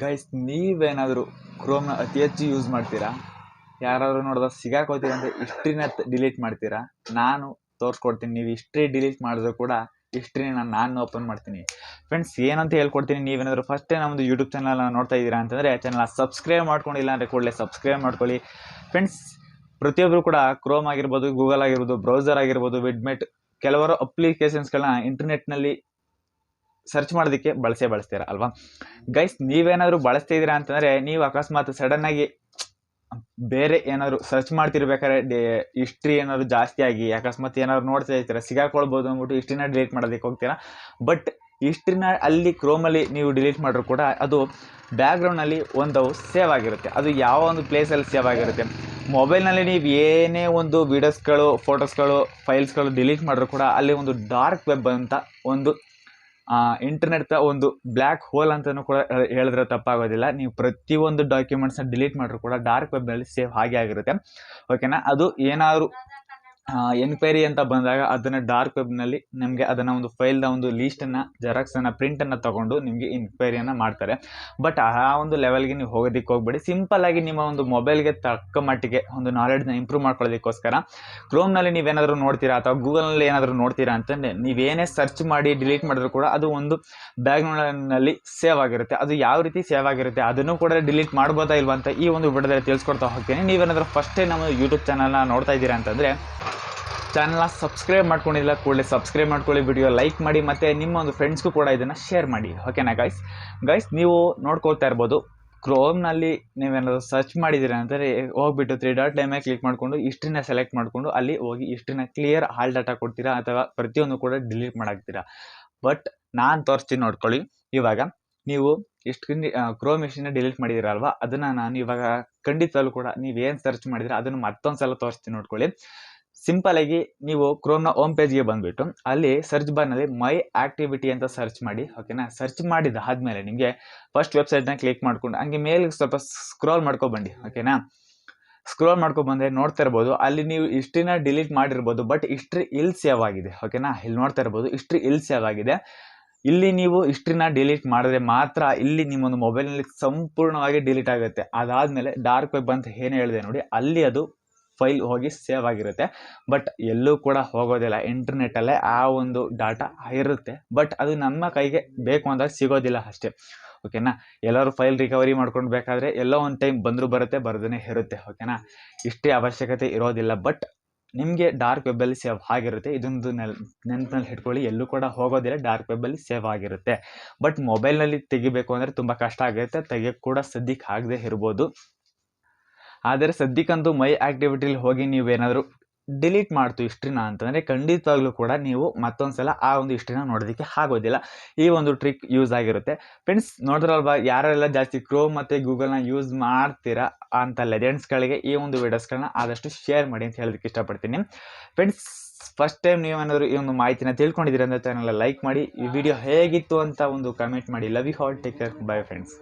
Guys ನೀವೇನಾದರೂ ಕ್ರೋಮ್ನ ಅತಿ ಹೆಚ್ಚು ಯೂಸ್ ಮಾಡ್ತೀರಾ? ಯಾರಾದರೂ ನೋಡಿದ ಸಿಗಾಕೋತೀರ ಅಂದರೆ ಹಿಸ್ಟ್ರಿನ ಡಿಲೀಟ್ ಮಾಡ್ತೀರಾ? ನಾನು ತೋರಿಸ್ಕೊಡ್ತೀನಿ. ನೀವು ಹಿಸ್ಟ್ರಿ ಡಿಲೀಟ್ ಮಾಡಿದ್ರು ಕೂಡ ಹಿಸ್ಟ್ರಿನ ನಾನು ನಾನು ಓಪನ್ ಮಾಡ್ತೀನಿ. ಫ್ರೆಂಡ್ಸ್ ಏನಂತ ಹೇಳ್ಕೊಡ್ತೀನಿ, ನೀವೇನಾದರೂ ಫಸ್ಟ್ ನಮ್ಮದು ಯೂಟ್ಯೂಬ್ ಚಾನಲ್ನ ನೋಡ್ತಾ ಇದ್ದೀರಾ ಅಂತಂದರೆ ಚಾನಲ್ನ ಸಬ್ಸ್ಕ್ರೈಬ್ ಮಾಡ್ಕೊಂಡಿಲ್ಲ ಅಂದರೆ ಕೂಡಲೇ ಸಬ್ಸ್ಕ್ರೈಬ್ ಮಾಡ್ಕೊಳ್ಳಿ. ಫ್ರೆಂಡ್ಸ್ ಪ್ರತಿಯೊಬ್ಬರು ಕೂಡ ಕ್ರೋಮ್ ಆಗಿರ್ಬೋದು ಗೂಗಲ್ ಆಗಿರ್ಬೋದು ಬ್ರೌಸರ್ ಆಗಿರ್ಬೋದು ವಿಡ್ಮೆಟ್ ಕೆಲವರು ಅಪ್ಲಿಕೇಶನ್ಸ್ಗಳನ್ನ ಇಂಟರ್ನೆಟ್ನಲ್ಲಿ ಸರ್ಚ್ ಮಾಡೋದಕ್ಕೆ ಬಳಸೇ ಬಳಸ್ತೀರಾ ಅಲ್ವಾ? ಗೈಸ್ ನೀವೇನಾದರೂ ಬಳಸ್ತಾ ಇದ್ದೀರಾ ಅಂತಂದರೆ ನೀವು ಅಕಸ್ಮಾತ್ ಸಡನ್ನಾಗಿ ಬೇರೆ ಏನಾದರೂ ಸರ್ಚ್ ಮಾಡ್ತಿರ್ಬೇಕಾದ್ರೆ ಹಿಸ್ಟ್ರಿ ಏನಾದ್ರು ಜಾಸ್ತಿ ಆಗಿ ಅಕಸ್ಮಾತ್ ಏನಾದ್ರು ನೋಡ್ತಾ ಇರ್ತೀರ ಸಿಗಾಕೊಳ್ಬೋದು ಅಂದ್ಬಿಟ್ಟು ಹಿಸ್ಟ್ರಿನ ಡಿಲೀಟ್ ಮಾಡೋದಕ್ಕೆ ಹೋಗ್ತೀರಾ? ಬಟ್ ಹಿಸ್ಟ್ರಿನ ಅಲ್ಲಿ ಕ್ರೋಮಲ್ಲಿ ನೀವು ಡಿಲೀಟ್ ಮಾಡಿದ್ರು ಕೂಡ ಅದು ಬ್ಯಾಕ್ಗ್ರೌಂಡ್ನಲ್ಲಿ ಒಂದು ಸೇವ್ ಆಗಿರುತ್ತೆ. ಅದು ಯಾವ ಒಂದು ಪ್ಲೇಸಲ್ಲಿ ಸೇವ್ ಆಗಿರುತ್ತೆ. ಮೊಬೈಲ್ನಲ್ಲಿ ನೀವು ಏನೇ ಒಂದು ವೀಡಿಯೋಸ್ಗಳು ಫೋಟೋಸ್ಗಳು ಫೈಲ್ಸ್ಗಳು ಡಿಲೀಟ್ ಮಾಡಿದ್ರು ಕೂಡ ಅಲ್ಲಿ ಒಂದು ಡಾರ್ಕ್ ವೆಬ್ ಅಂತ ಒಂದು ಇಂಟರ್ನೆಟ್ ಒಂದು ಬ್ಲ್ಯಾಕ್ ಹೋಲ್ ಅಂತಲೂ ಕೂಡ ಹೇಳಿದ್ರೆ ತಪ್ಪಾಗೋದಿಲ್ಲ. ನೀವು ಪ್ರತಿಯೊಂದು ಡಾಕ್ಯುಮೆಂಟ್ಸ್ನ ಡಿಲೀಟ್ ಮಾಡಿದ್ರು ಕೂಡ ಡಾರ್ಕ್ ವೆಬ್ನಲ್ಲಿ ಸೇವ್ ಹಾಗೆ ಆಗಿರುತ್ತೆ. ಓಕೆನಾ ಅದು ಏನಾದರೂ ಎನ್ಕ್ವೈರಿ ಅಂತ ಬಂದಾಗ ಅದನ್ನು ಡಾರ್ಕ್ ವೆಬ್ನಲ್ಲಿ ನಿಮಗೆ ಅದನ್ನು ಒಂದು ಫೈಲ್ನ ಒಂದು ಲೀಸ್ಟನ್ನು ಜೆರಾಕ್ಸನ್ನು ಪ್ರಿಂಟನ್ನು ತಗೊಂಡು ನಿಮಗೆ ಇನ್ಕ್ವೈರಿಯನ್ನು ಮಾಡ್ತಾರೆ. ಬಟ್ ಆ ಒಂದು ಲೆವೆಲ್ಗೆ ನೀವು ಹೋಗೋದಕ್ಕೆ ಹೋಗ್ಬೇಡಿ. ಸಿಂಪಲ್ಲಾಗಿ ನಿಮ್ಮ ಒಂದು ಮೊಬೈಲ್ಗೆ ತಕ್ಕ ಮಟ್ಟಿಗೆ ಒಂದು ನಾಲೆಡ್ಜ್ನ ಇಂಪ್ರೂವ್ ಮಾಡ್ಕೊಳ್ಳೋದಕ್ಕೋಸ್ಕರ ಕ್ರೋಮ್ನಲ್ಲಿ ನೀವೇನಾದರೂ ನೋಡ್ತೀರಾ ಅಥವಾ ಗೂಗಲ್ನಲ್ಲಿ ಏನಾದರೂ ನೋಡ್ತೀರಾ ಅಂತಂದರೆ ನೀವೇನೇ ಸರ್ಚ್ ಮಾಡಿ ಡಿಲೀಟ್ ಮಾಡಿದ್ರು ಕೂಡ ಅದು ಒಂದು ಬ್ಯಾಗ್ರೌಂಡ್ನಲ್ಲಿ ಸೇವ್ ಆಗಿರುತ್ತೆ. ಅದು ಯಾವ ರೀತಿ ಸೇವ್ ಆಗಿರುತ್ತೆ ಅದನ್ನು ಕೂಡ ಡಿಲೀಟ್ ಮಾಡ್ಬೋದಾ ಇಲ್ವಾ ಅಂತ ಈ ಒಂದು ವಿಡಿಯೋದಲ್ಲಿ ತಿಳಿಸ್ಕೊಡ್ತಾ ಹೋಗ್ತೀನಿ. ನೀವೇನಾದರೂ ಫಸ್ಟ್ ನಮ್ಮ ಯೂಟ್ಯೂಬ್ ಚಾನಲ್ನ ನೋಡ್ತಾ ಇದ್ದೀರಾ ಅಂತಂದರೆ ಚಾನಲ್ನ ಸಬ್ಸ್ಕ್ರೈಬ್ ಮಾಡ್ಕೊಂಡಿಲ್ಲ, ಕೂಡಲೇ ಸಬ್ಸ್ಕ್ರೈಬ್ ಮಾಡ್ಕೊಳ್ಳಿ ವಿಡಿಯೋ ಲೈಕ್ ಮಾಡಿ, ಮತ್ತು ನಿಮ್ಮ ಒಂದು ಫ್ರೆಂಡ್ಸ್ಗೂ ಕೂಡ ಇದನ್ನು ಶೇರ್ ಮಾಡಿ. ಓಕೆನಾ ಗೈಸ್ ಗೈಸ್ ನೀವು ನೋಡ್ಕೊಳ್ತಾ ಇರ್ಬೋದು. ಕ್ರೋಮ್ನಲ್ಲಿ ನೀವೇನಾದರೂ ಸರ್ಚ್ ಮಾಡಿದ್ದೀರಾ ಅಂದರೆ ಹೋಗ್ಬಿಟ್ಟು ತ್ರೀ ಡಾಟ್ ಟೈಮೇ ಕ್ಲಿಕ್ ಮಾಡಿಕೊಂಡು ಹಿಸ್ಟ್ರಿನ ಸೆಲೆಕ್ಟ್ ಮಾಡಿಕೊಂಡು, ಅಲ್ಲಿ ಹೋಗಿ ಹಿಸ್ಟ್ರಿನ ಕ್ಲಿಯರ್ ಹಾಲ್ ಡಾಟಾ ಕೊಡ್ತೀರಾ, ಅಥವಾ ಪ್ರತಿಯೊಂದು ಕೂಡ ಡಿಲೀಟ್ ಮಾಡಾಕ್ತೀರಾ? ಬಟ್ ನಾನು ತೋರಿಸ್ತೀನಿ ನೋಡ್ಕೊಳ್ಳಿ. ಇವಾಗ ನೀವು ಎಷ್ಟು ಕ್ರೋಮ್ ಇಷ್ಟಿನ ಡಿಲೀಟ್ ಮಾಡಿದಿರಲ್ವಾ ಅದನ್ನು ನಾನು ಇವಾಗ ಖಂಡಿತಲ್ಲೂ ಕೂಡ ನೀವೇನು ಸರ್ಚ್ ಮಾಡಿದ್ರೆ ಅದನ್ನು ಮತ್ತೊಂದು ಸಲ ತೋರಿಸ್ತೀನಿ ನೋಡ್ಕೊಳ್ಳಿ. ಸಿಂಪಲ್ ಆಗಿ ನೀವು ಕ್ರೋಮ್ನ ಹೋಮ್ ಪೇಜ್ಗೆ ಬಂದುಬಿಟ್ಟು ಅಲ್ಲಿ ಸರ್ಚ್ ಬಾರ್ನಲ್ಲಿ ಮೈ ಆಕ್ಟಿವಿಟಿ ಅಂತ ಸರ್ಚ್ ಮಾಡಿ ಓಕೆನಾ ಸರ್ಚ್ ಮಾಡಿದ ಆದಮೇಲೆ ನಿಮಗೆ ಫಸ್ಟ್ ವೆಬ್ಸೈಟ್ನ ಕ್ಲಿಕ್ ಮಾಡ್ಕೊಂಡು, ಹಂಗೆ ಮೇಲೆ ಸ್ವಲ್ಪ ಸ್ಕ್ರೋಲ್ ಮಾಡ್ಕೊಬಂಡಿ ಓಕೆನಾ ಸ್ಕ್ರೋಲ್ ಮಾಡ್ಕೊಬಂದ್ರೆ ನೋಡ್ತಾ ಇರ್ಬೋದು, ಅಲ್ಲಿ ನೀವು ಹಿಸ್ಟ್ರಿನ ಡಿಲೀಟ್ ಮಾಡಿರ್ಬೋದು ಬಟ್ ಹಿಸ್ಟ್ರಿ ಇಲ್ಲಿ ಸೇವ್ ಆಗಿದೆ ಓಕೆನಾ ಇಲ್ಲಿ ನೋಡ್ತಾ ಇರ್ಬೋದು ಹಿಸ್ಟ್ರಿ ಇಲ್ಲಿ ಸೇವ್ ಆಗಿದೆ ಇಲ್ಲಿ ನೀವು ಹಿಸ್ಟ್ರಿನ ಡಿಲೀಟ್ ಮಾಡಿದ್ರೆ ಮಾತ್ರ ಇಲ್ಲಿ ನಿಮ್ಮೊಂದು ಮೊಬೈಲ್ನಲ್ಲಿ ಸಂಪೂರ್ಣವಾಗಿ ಡಿಲೀಟ್ ಆಗುತ್ತೆ. ಅದಾದಮೇಲೆ ಡಾರ್ಕ್ ವೆಬ್ ಅಂತ ಏನು ಹೇಳಿದೆ ನೋಡಿ, ಅಲ್ಲಿ ಅದು ಫೈಲ್ ಹೋಗಿ ಸೇವ್ ಆಗಿರುತ್ತೆ. ಬಟ್ ಎಲ್ಲೂ ಕೂಡ ಹೋಗೋದಿಲ್ಲ. ಇಂಟರ್ನೆಟ್ಟಲ್ಲೇ ಆ ಒಂದು ಡಾಟಾ ಇರುತ್ತೆ. ಬಟ್ ಅದು ನಮ್ಮ ಕೈಗೆ ಬೇಕು ಅಂದಾಗ ಸಿಗೋದಿಲ್ಲ ಅಷ್ಟೇ. ಓಕೆನಾ? ಎಲ್ಲರೂ ಫೈಲ್ ರಿಕವರಿ ಮಾಡ್ಕೊಂಡು ಬೇಕಾದರೆ ಎಲ್ಲೋ ಒಂದು ಟೈಮ್ ಬಂದರೂ ಬರುತ್ತೆ ಬರದೇ ಇರುತ್ತೆ. ಓಕೆನಾ? ಇಷ್ಟೇ ಅವಶ್ಯಕತೆ ಇರೋದಿಲ್ಲ. ಬಟ್ ನಿಮಗೆ ಡಾರ್ಕ್ ವೆಬ್ಬಲ್ಲಿ ಸೇವ್ ಆಗಿರುತ್ತೆ. ಇದೊಂದು ನೆಲ್, ನೆನಪಿನಲ್ಲಿ ಹಿಡ್ಕೊಳ್ಳಿ ಎಲ್ಲೂ ಕೂಡ ಹೋಗೋದಿಲ್ಲ. ಡಾರ್ಕ್ ವೆಬ್ಬಲ್ಲಿ ಸೇವ್ ಆಗಿರುತ್ತೆ. ಬಟ್ ಮೊಬೈಲ್ನಲ್ಲಿ ತೆಗಿಬೇಕು ಅಂದರೆ ತುಂಬ ಕಷ್ಟ ಆಗುತ್ತೆ. ತೆಗಿಯೋಕ್ಕೆ ಕೂಡ ಸದ್ಯಕ್ಕೆ ಆಗದೆ ಇರ್ಬೋದು. ಆದರೆ ಸದ್ಯಕ್ಕಂತೂ ಮೈ ಆ್ಯಕ್ಟಿವಿಟಿಲಿ ಹೋಗಿ ನೀವೇನಾದರೂ ಡಿಲೀಟ್ ಮಾಡ್ತು ಹಿಸ್ಟ್ರಿನ ಅಂತಂದರೆ ಖಂಡಿತವಾಗ್ಲೂ ಕೂಡ ನೀವು ಮತ್ತೊಂದು ಸಲ ಆ ಒಂದು ಹಿಸ್ಟ್ರಿನ ನೋಡೋದಕ್ಕೆ ಆಗೋದಿಲ್ಲ. ಈ ಒಂದು ಟ್ರಿಕ್ ಯೂಸ್ ಆಗಿರುತ್ತೆ. ಫ್ರೆಂಡ್ಸ್ ನೋಡಿದ್ರಲ್ವಾ? ಯಾರೆಲ್ಲ ಜಾಸ್ತಿ ಕ್ರೋ ಮತ್ತು ಗೂಗಲ್ನ ಯೂಸ್ ಮಾಡ್ತೀರಾ ಅಂತ ಲೆಜೆಂಡ್ಸ್ಗಳಿಗೆ ಈ ಒಂದು ವೀಡಿಯೋಸ್ಗಳನ್ನ ಆದಷ್ಟು ಶೇರ್ ಮಾಡಿ ಅಂತ ಹೇಳೋದಕ್ಕೆ ಇಷ್ಟಪಡ್ತೀನಿ. ಫ್ರೆಂಡ್ಸ್ ಫಸ್ಟ್ ಟೈಮ್ ನೀವೇನಾದರೂ ಈ ಒಂದು ಮಾಹಿತಿನ ತಿಳ್ಕೊಂಡಿದ್ದೀರಾ ಅಂದರೆ ಚಾನಲ್ ಲೈಕ್ ಮಾಡಿ. ಈ ವಿಡಿಯೋ ಹೇಗಿತ್ತು ಅಂತ ಒಂದು ಕಮೆಂಟ್ ಮಾಡಿ. Love you all take care bye friends